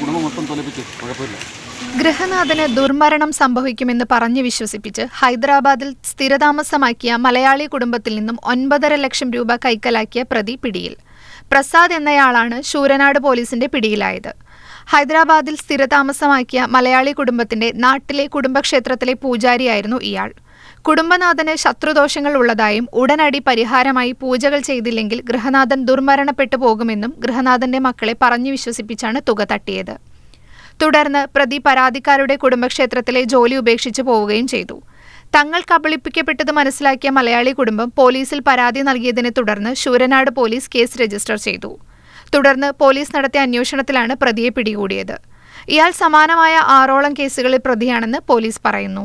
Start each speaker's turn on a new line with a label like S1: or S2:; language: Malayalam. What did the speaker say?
S1: കുടുംബം
S2: ഗൃഹനാഥന് ദുർമരണം സംഭവിക്കുമെന്ന് പറഞ്ഞു വിശ്വസിപ്പിച്ച് ഹൈദരാബാദിൽ സ്ഥിരതാമസമാക്കിയ മലയാളി കുടുംബത്തിൽ നിന്നും ഒൻപതര ലക്ഷം രൂപ കൈക്കലാക്കിയ പ്രതി പിടിയിൽ. പ്രസാദ് എന്നയാളാണ് ശൂരനാട് പോലീസിന്റെ പിടിയിലായത്. ഹൈദരാബാദിൽ സ്ഥിരതാമസമാക്കിയ മലയാളി കുടുംബത്തിന്റെ നാട്ടിലെ കുടുംബക്ഷേത്രത്തിലെ പൂജാരിയായിരുന്നു ഇയാൾ. കുടുംബനാഥന് ശത്രുദോഷങ്ങൾ ഉള്ളതായും ഉടനടി പരിഹാരമായി പൂജകൾ ചെയ്തില്ലെങ്കിൽ ഗൃഹനാഥൻ ദുർമരണപ്പെട്ടു പോകുമെന്നും ഗൃഹനാഥന്റെ മക്കളെ പറഞ്ഞു വിശ്വസിപ്പിച്ചാണ് തുക തട്ടിയത്. തുടർന്ന് പ്രതി പരാതിക്കാരുടെ കുടുംബക്ഷേത്രത്തിലെ ജോലി ഉപേക്ഷിച്ചു പോവുകയും ചെയ്തു. തങ്ങൾ കബളിപ്പിക്കപ്പെട്ടത് മനസ്സിലാക്കിയ മലയാളി കുടുംബം പോലീസിൽ പരാതി നൽകിയതിനെ തുടർന്ന് ശൂരനാട് പോലീസ് കേസ് രജിസ്റ്റർ ചെയ്തു. തുടർന്ന് പോലീസ് നടത്തിയ അന്വേഷണത്തിലാണ് പ്രതിയെ പിടികൂടിയത്. ഇയാൾ സമാനമായ ആറോളം കേസുകളിൽ പ്രതിയാണെന്ന് പോലീസ് പറയുന്നു.